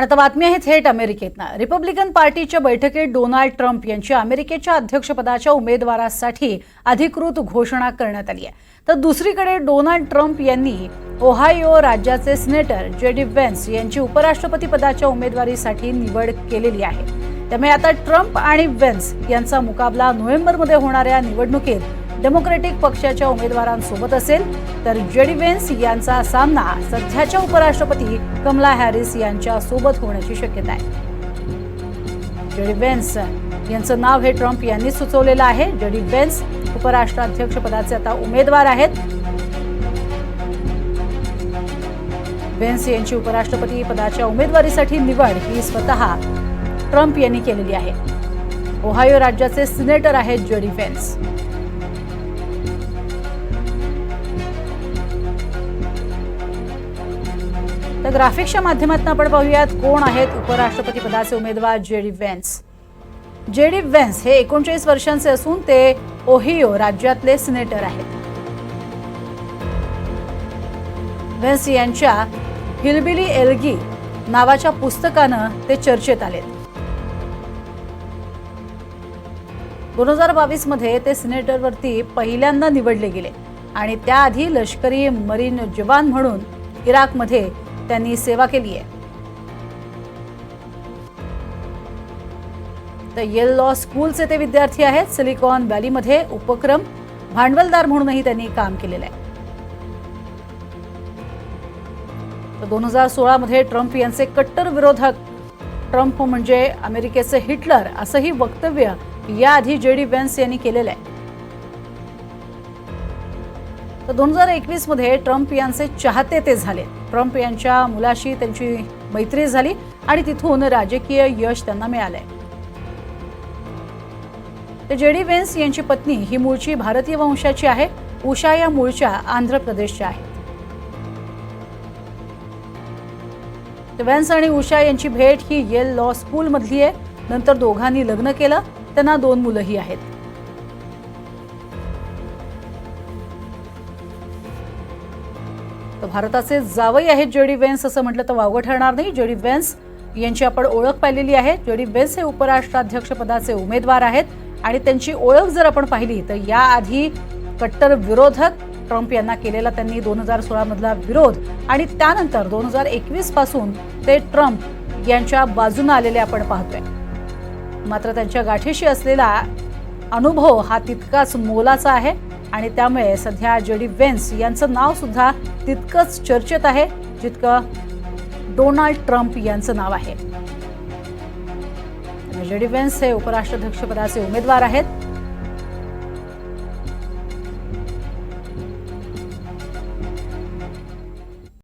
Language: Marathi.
आणि आता बातमी आहे थेट अमेरिकेतनं. रिपब्लिकन पार्टीच्या बैठकीत डोनाल्ड ट्रम्प यांची अमेरिकेच्या अध्यक्षपदाच्या उमेदवारासाठी अधिकृत घोषणा करण्यात आली आहे. तर दुसरीकडे डोनाल्ड ट्रम्प यांनी ओहायो राज्याचे सिनेटर जे डी वेन्स यांची उपराष्ट्रपती पदाच्या उमेदवारीसाठी निवड केलेली आहे. त्यामुळे आता ट्रम्प आणि वेन्स यांचा मुकाबला नोव्हेंबरमध्ये होणाऱ्या निवडणुकीत डेमोक्रेटिक पक्षाच्या उमेदवारांसोबत असेल तर जेडी वेन्स यांचा सामना सध्याच्या उपराष्ट्रपती कमला हॅरिस यांच्या सोबत होण्याची शक्यता आहे. जेडी वेन्स यांचं नाव हे ट्रम्प यांनी सुचवलेलं आहे. जेडी वेन्स उपराष्ट्राध्यक्ष पदाचे आता उमेदवार आहेत. वेन्स यांची उपराष्ट्रपती पदाच्या उमेदवारीसाठी निवड ही स्वतः ट्रम्प यांनी केलेली आहे. ओहायो राज्याचे सिनेटर आहेत जेडी वेन्स तर ग्राफिक्सच्या माध्यमातून आपण पाहूयात कोण आहेत उपराष्ट्रपती पदाचे उमेदवार जेडी वेन्स जेडी वेन्स हे एकोणचाळीस वर्षांचे असून ते ओहियो राज्यातले सिनेटर आहेत. वेन्स यांच्या हिलबिली एलगी नावाच्या पुस्तकानं ते चर्चेत आलेत. दोन हजार बावीसमध्ये ते सिनेटरवरती पहिल्यांदा निवडले गेले आणि त्याआधी लष्करी मरीन जवान म्हणून इराकमध्ये त्यांनी सेवा केली आहे. तर येल लॉ स्कूलचे ते विद्यार्थी आहेत. सिलिकॉन व्हॅलीमध्ये उपक्रम भांडवलदार म्हणूनही त्यांनी काम केलेलं आहे. तर दोन हजार सोळामध्ये ट्रम्प यांचे कट्टर विरोधक ट्रम्प म्हणजे अमेरिकेचे हिटलर असंही वक्तव्य याआधी जे डी वेन्स यांनी केलेलं आहे. तर दोन हजार एकवीसमध्ये ट्रम्प यांचे चाहते ते झाले. ट्रम्प यांच्या मुलाशी त्यांची मैत्री झाली आणि तिथून राजकीय यश त्यांना मिळालंय. तर जेडी वेन्स यांची पत्नी ही मूळची भारतीय वंशाची आहे. उषा या मूळच्या आंध्र प्रदेशच्या आहेत. वेन्स आणि उषा यांची भेट ही येल लॉ स्कूलमधली आहे. नंतर दोघांनी लग्न केलं. त्यांना दोन मुलंही आहेत. तर भारताचे जावई आहेत जेडी वेन्स असं म्हटलं तर वावगं ठरणार नाही. जेडी वेन्स यांची आपण ओळख पाहिलेली आहे. जेडी वेन्स हे उपराष्ट्राध्यक्षपदाचे उमेदवार आहेत आणि त्यांची ओळख जर आपण पाहिली तर याआधी कट्टर विरोधक ट्रम्प यांना केलेला त्यांनी दोन हजार सोळामधला विरोध आणि त्यानंतर दोन हजार एकवीसपासून ते ट्रम्प यांच्या बाजूने आलेले आपण पाहतोय. मात्र त्यांच्या गाठीशी असलेला अनुभव हा तितकाच मोलाचा आहे. आणि त्यामुळे सध्या जेडी वेन्स यांचं नाव सुद्धा तितकंच चर्चेत आहे जितकं डोनाल्ड ट्रम्प यांचं नाव आहे. जेडी वेन्स हे उपराष्ट्राध्यक्षपदाचे उमेदवार आहेत.